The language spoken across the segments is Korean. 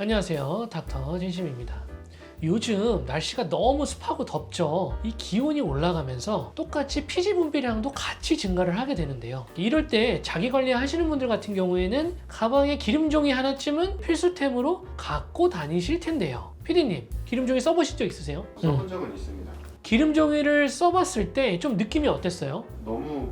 안녕하세요. 닥터 진심입니다. 요즘 날씨가 너무 습하고 덥죠. 이 기온이 올라가면서 똑같이 피지 분비량도 같이 증가를 하게 되는데요. 이럴 때 자기 관리 하시는 분들 같은 경우에는 가방에 기름종이 하나쯤은 필수템으로 갖고 다니실 텐데요. 피디님, 기름종이 써보신 적 있으세요? 써본 적은 있습니다. 기름종이를 써봤을 때 좀 느낌이 어땠어요? 너무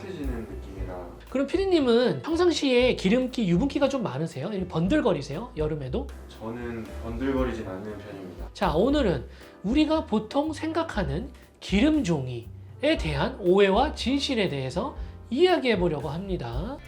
얼굴이 뻑뻑해지는 느낌이라 그럼 피디님은 평상시에 기름기, 유분기가 좀 많으세요? 이렇게 번들거리세요? 여름에도? 저는 번들거리진 않는 편입니다. 자, 오늘은 우리가 보통 생각하는 기름 종이에 대한 오해와 진실에 대해서 이야기해 보려고 합니다.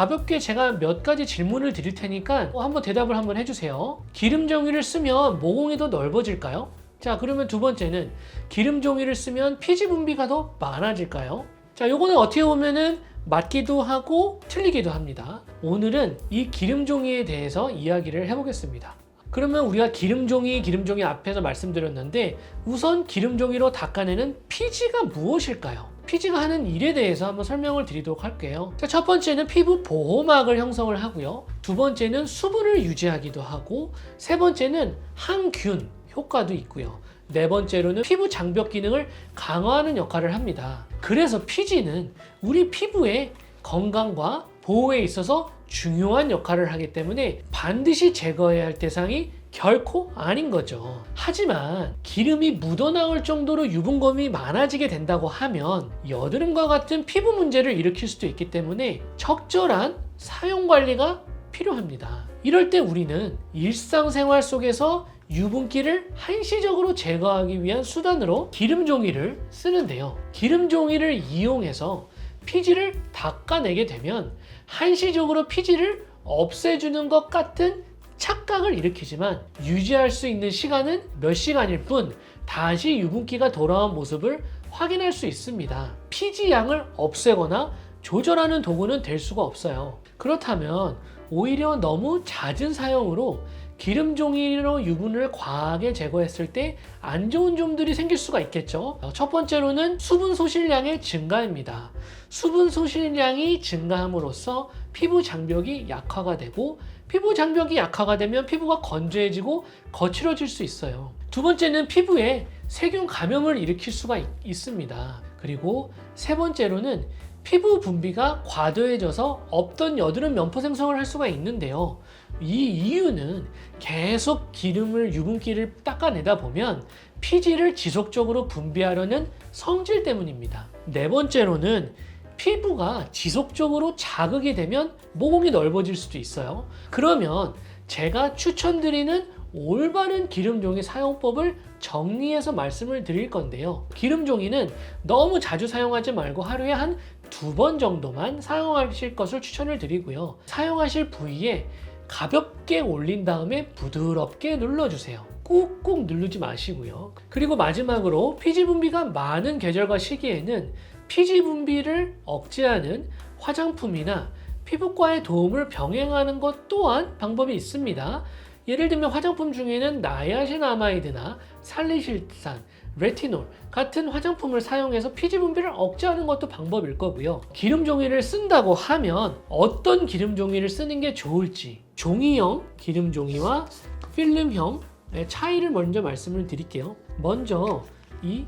가볍게 제가 몇 가지 질문을 드릴 테니까 한번 대답을 한번 해주세요. 기름 종이를 쓰면 모공이 더 넓어질까요? 자, 그러면 두 번째는 기름 종이를 쓰면 피지 분비가 더 많아질까요? 자, 요거는 어떻게 보면은 맞기도 하고 틀리기도 합니다. 오늘은 이 기름 종이에 대해서 이야기를 해보겠습니다. 그러면 우리가 기름종이, 기름종이 앞에서 말씀드렸는데 우선 기름종이로 닦아내는 피지가 무엇일까요? 피지가 하는 일에 대해서 한번 설명을 드리도록 할게요. 자, 첫 번째는 피부 보호막을 형성을 하고요. 두 번째는 수분을 유지하기도 하고 세 번째는 항균 효과도 있고요. 네 번째로는 피부 장벽 기능을 강화하는 역할을 합니다. 그래서 피지는 우리 피부의 건강과 보호에 있어서 중요한 역할을 하기 때문에 반드시 제거해야 할 대상이 결코 아닌 거죠. 하지만 기름이 묻어나올 정도로 유분검이 많아지게 된다고 하면 여드름과 같은 피부 문제를 일으킬 수도 있기 때문에 적절한 사용 관리가 필요합니다. 이럴 때 우리는 일상생활 속에서 유분기를 한시적으로 제거하기 위한 수단으로 기름 종이를 쓰는데요. 기름 종이를 이용해서 피지를 닦아내게 되면 한시적으로 피지를 없애주는 것 같은 착각을 일으키지만 유지할 수 있는 시간은 몇 시간일 뿐 다시 유분기가 돌아온 모습을 확인할 수 있습니다. 피지 양을 없애거나 조절하는 도구는 될 수가 없어요. 그렇다면 오히려 너무 잦은 사용으로 기름 종이로 유분을 과하게 제거했을 때 안 좋은 점들이 생길 수가 있겠죠. 어, 첫 번째로는 수분 소실량의 증가입니다. 수분 소실량이 증가함으로써 피부 장벽이 약화가 되고 피부 장벽이 약화가 되면 피부가 건조해지고 거칠어질 수 있어요. 두 번째는 피부에 세균 감염을 일으킬 수가 있, 있습니다. 그리고 세 번째로는 피부 분비가 과도해져서 없던 여드름 면포 생성을 할 수가 있는데요. 이 이유는 계속 기름을 유분기를 닦아내다 보면 피지를 지속적으로 분비하려는 성질 때문입니다. 네 번째로는 피부가 지속적으로 자극이 되면 모공이 넓어질 수도 있어요. 그러면 제가 추천드리는 올바른 기름종이 사용법을 정리해서 말씀을 드릴 건데요. 기름종이는 너무 자주 사용하지 말고 하루에 한 두 번 정도만 사용하실 것을 추천을 드리고요. 사용하실 부위에 가볍게 올린 다음에 부드럽게 눌러주세요. 꾹꾹 누르지 마시고요. 그리고 마지막으로 피지 분비가 많은 계절과 시기에는 피지 분비를 억제하는 화장품이나 피부과의 도움을 병행하는 것 또한 방법이 있습니다. 예를 들면 화장품 중에는 나야신아마이드나 살리실산, 레티놀 같은 화장품을 사용해서 피지 분비를 억제하는 것도 방법일 거고요. 기름 종이를 쓴다고 하면 어떤 기름 종이를 쓰는 게 좋을지 종이형 기름 종이와 필름형의 차이를 먼저 말씀을 드릴게요. 먼저 이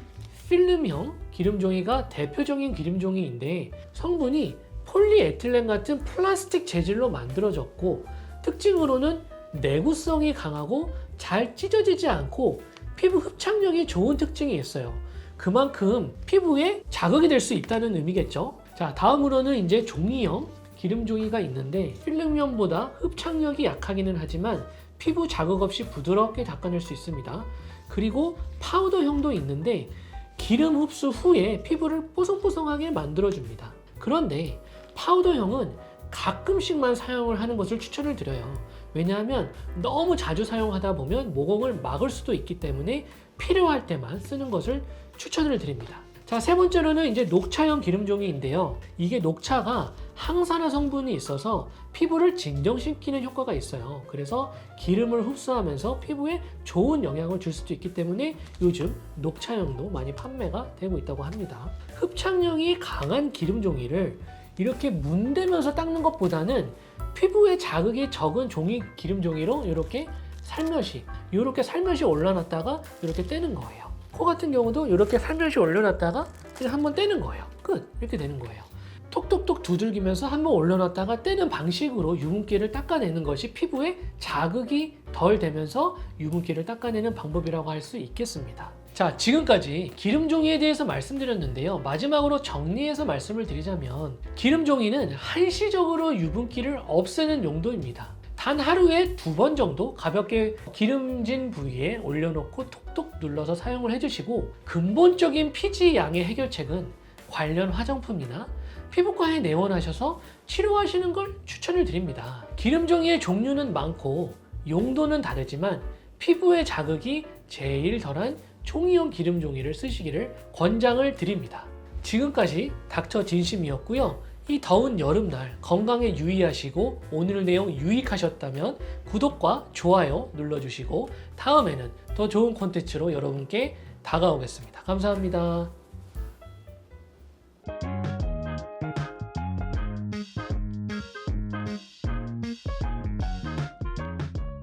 필름형 기름 종이가 대표적인 기름 종이인데 성분이 폴리에틸렌 같은 플라스틱 재질로 만들어졌고 특징으로는 내구성이 강하고 잘 찢어지지 않고 피부 흡착력이 좋은 특징이 있어요. 그만큼 피부에 자극이 될 수 있다는 의미겠죠. 자, 다음으로는 이제 종이형 기름 종이가 있는데 필름형보다 흡착력이 약하기는 하지만 피부 자극 없이 부드럽게 닦아낼 수 있습니다. 그리고 파우더형도 있는데 기름 흡수 후에 피부를 뽀송뽀송하게 만들어줍니다. 그런데 파우더형은 가끔씩만 사용을 하는 것을 추천을 드려요. 왜냐하면 너무 자주 사용하다 보면 모공을 막을 수도 있기 때문에 필요할 때만 쓰는 것을 추천을 드립니다. 자, 세 번째로는 이제 녹차형 기름종이인데요. 이게 녹차가 항산화 성분이 있어서 피부를 진정시키는 효과가 있어요. 그래서 기름을 흡수하면서 피부에 좋은 영향을 줄 수도 있기 때문에 요즘 녹차형도 많이 판매가 되고 있다고 합니다. 흡착력이 강한 기름종이를 이렇게 문대면서 닦는 것보다는 피부에 자극이 적은 종이 기름 종이로 이렇게 살며시 이렇게 살며시 올려놨다가 이렇게 떼는 거예요. 코 같은 경우도 이렇게 살며시 올려놨다가 그냥 한번 떼는 거예요. 끝 이렇게 되는 거예요. 톡톡톡 두들기면서 한번 올려놨다가 떼는 방식으로 유분기를 닦아내는 것이 피부에 자극이 덜 되면서 유분기를 닦아내는 방법이라고 할 수 있겠습니다. 자, 지금까지 기름종이에 대해서 말씀드렸는데요. 마지막으로 정리해서 말씀을 드리자면 기름종이는 한시적으로 유분기를 없애는 용도입니다. 단 하루에 두 번 정도 가볍게 기름진 부위에 올려놓고 톡톡 눌러서 사용을 해주시고 근본적인 피지 양의 해결책은 관련 화장품이나 피부과에 내원하셔서 치료하시는 걸 추천을 드립니다. 기름종이의 종류는 많고 용도는 다르지만 피부에 자극이 제일 덜한 종이형 기름 종이를 쓰시기를 권장을 드립니다. 지금까지 닥터 진심이었고요. 이 더운 여름날 건강에 유의하시고 오늘 내용 유익하셨다면 구독과 좋아요 눌러주시고 다음에는 더 좋은 콘텐츠로 여러분께 다가오겠습니다. 감사합니다.